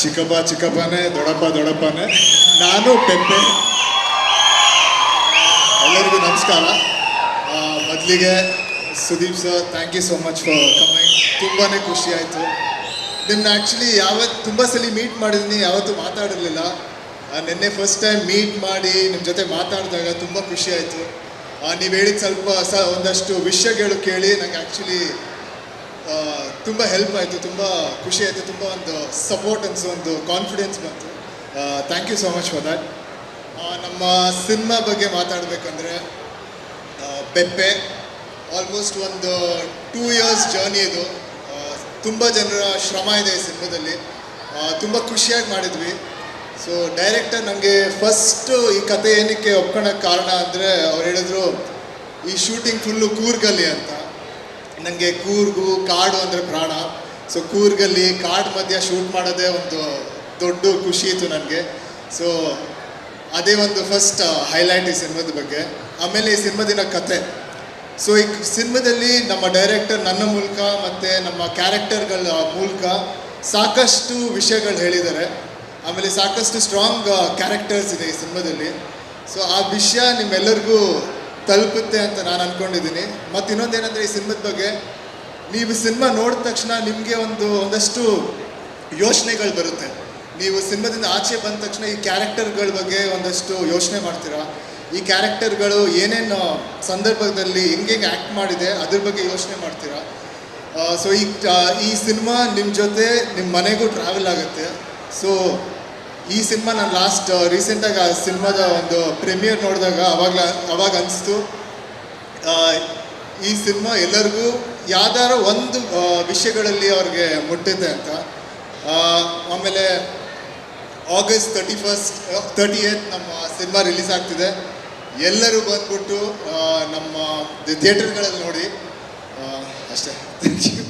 ಚಿಕ್ಕಪ್ಪ, ಚಿಕ್ಕಪ್ಪನೇ, ದೊಡ್ಡಪ್ಪ, ದೊಡ್ಡಪ್ಪನೇ, ನಾನು ಪೆಪ್ಪೆ. ಎಲ್ಲರಿಗೂ ನಮಸ್ಕಾರ. ಮೊದಲಿಗೆ Sudeep sir thank you so much for coming ತುಂಬಾ ಖುಷಿ ಆಯಿತು. ನಿಮ್ಮನ್ನ ಆ್ಯಕ್ಚುಲಿ ಯಾವತ್ತು ತುಂಬ ಸಲ ಮೀಟ್ ಮಾಡಿದ್ದೀನಿ ಯಾವತ್ತೂ ಮಾತಾಡಿರಲಿಲ್ಲ. ನಿನ್ನೆ ಫಸ್ಟ್ ಟೈಮ್ ಮೀಟ್ ಮಾಡಿ ನಿಮ್ಮ ಜೊತೆ ಮಾತಾಡಿದಾಗ ತುಂಬ ಖುಷಿ ಆಯಿತು. ನೀವು ಹೇಳಿದ ಸ್ವಲ್ಪ ಸ ಒಂದಷ್ಟು ವಿಷಯಗಳು ಕೇಳಿ ನನಗೆ ಆ್ಯಕ್ಚುಲಿ ತುಂಬ ಹೆಲ್ಪ್ ಆಯಿತು, ತುಂಬ ಖುಷಿ ಆಯಿತು, ತುಂಬ ಒಂದು ಸಪೋರ್ಟ್ ಅನ್ಸು, ಒಂದು ಕಾನ್ಫಿಡೆನ್ಸ್ ಬಂತು. Thank you so much for that ನಮ್ಮ ಸಿನಿಮಾ ಬಗ್ಗೆ ಮಾತಾಡಬೇಕಂದ್ರೆ ಬೆಪ್ಪೆ ಆಲ್ಮೋಸ್ಟ್ ಒಂದು ಟೂ ಇಯರ್ಸ್ ಜರ್ನಿ ಇದು. ತುಂಬ ಜನರ ಶ್ರಮ ಇದೆ ಈ ಸಿನಿಮಾದಲ್ಲಿ. ತುಂಬ ಖುಷಿಯಾಗಿ ಮಾಡಿದ್ವಿ. ಸೊ ಡೈರೆಕ್ಟರ್ ನನಗೆ ಫಸ್ಟು ಈ ಕತೆ ಏನಕ್ಕೆ ಒಪ್ಕೊಳಕ್ಕೆ ಕಾರಣ ಅಂದರೆ ಅವ್ರು ಹೇಳಿದ್ರು, ಈ ಶೂಟಿಂಗ್ ಫುಲ್ಲು ಕೂರ್ಗಲ್ಲಿ ಅಂತ. ನನಗೆ ಕೂರ್ಗು, ಕಾಡು ಅಂದರೆ ಪ್ರಾಣ. ಸೊ ಕೂರ್ಗಲ್ಲಿ ಕಾಡು ಮಧ್ಯ ಶೂಟ್ ಮಾಡೋದೇ ಒಂದು ದೊಡ್ಡ ಖುಷಿ ಇತ್ತು ನನಗೆ. ಸೊ ಅದೇ ಒಂದು ಫಸ್ಟ್ ಹೈಲೈಟ್ ಈ ಸಿನಿಮಾದ ಬಗ್ಗೆ. ಆಮೇಲೆ ಈ ಸಿನಿಮಾದಿನ ಕತೆ. ಸೊ ಈ ಸಿನಿಮಾದಲ್ಲಿ ನಮ್ಮ ಡೈರೆಕ್ಟರ್ ನನ್ನ ಮೂಲಕ ಮತ್ತು ನಮ್ಮ ಕ್ಯಾರೆಕ್ಟರ್ಗಳ ಮೂಲಕ ಸಾಕಷ್ಟು ವಿಷಯಗಳು ಹೇಳಿದ್ದಾರೆ. ಆಮೇಲೆ ಸಾಕಷ್ಟು ಸ್ಟ್ರಾಂಗ್ ಕ್ಯಾರೆಕ್ಟರ್ಸ್ ಇದೆ ಈ ಸಿನಿಮಾದಲ್ಲಿ. ಸೊ ಆ ವಿಷಯ ನಿಮ್ಮೆಲ್ಲರಿಗೂ ತಲುಪುತ್ತೆ ಅಂತ ನಾನು ಅಂದ್ಕೊಂಡಿದ್ದೀನಿ ಮತ್ತು ಇನ್ನೊಂದೇನೆಂದರೆ ಈ ಸಿನಿಮಾದ ಬಗ್ಗೆ, ನೀವು ಸಿನಿಮಾ ನೋಡಿದ ತಕ್ಷಣ ನಿಮಗೆ ಒಂದು, ಒಂದಷ್ಟು ಯೋಚನೆಗಳು ಬರುತ್ತೆ. ನೀವು ಸಿನಿಮಾದಿಂದ ಆಚೆ ಬಂದ ತಕ್ಷಣ ಈ ಕ್ಯಾರೆಕ್ಟರ್ಗಳ ಬಗ್ಗೆ ಒಂದಷ್ಟು ಯೋಚನೆ ಮಾಡ್ತೀರಾ? ಈ ಕ್ಯಾರೆಕ್ಟರ್ಗಳು ಏನೇನು ಸಂದರ್ಭದಲ್ಲಿ ಹೆಂಗೆ ಆ್ಯಕ್ಟ್ ಮಾಡಿದೆ, ಅದ್ರ ಬಗ್ಗೆ ಯೋಚನೆ ಮಾಡ್ತೀರಾ? ಸೊ ಈ ಈ ಸಿನಿಮಾ ನಿಮ್ಮ ಜೊತೆ ನಿಮ್ಮ ಮನೆಗೂ ಟ್ರಾವೆಲ್ ಆಗುತ್ತೆ. ಸೊ ಈ ಸಿನಿಮಾ ನಾನು ಲಾಸ್ಟ್ ರೀಸೆಂಟಾಗಿ ಆ ಸಿನಿಮಾದ ಒಂದು ಪ್ರೀಮಿಯರ್ ನೋಡಿದಾಗ ಅವಾಗ ಅವಾಗ ಅನಿಸ್ತು. ಈ ಸಿನಿಮಾ ಎಲ್ಲರಿಗೂ ಯಾವ್ದಾರ ಒಂದು ವಿಷಯಗಳಲ್ಲಿ ಅವ್ರಿಗೆ ಮುಟ್ಟಿದೆ ಅಂತ. ಆಮೇಲೆ August thirty first thirty eighth ನಮ್ಮ ಸಿನಿಮಾ ರಿಲೀಸ್ ಆಗ್ತಿದೆ. ಎಲ್ಲರೂ ಬಂದ್ಬಿಟ್ಟು ನಮ್ಮ ಥಿಯೇಟರ್ಗಳಲ್ಲಿ ನೋಡಿ. ಅಷ್ಟೇ. Thank you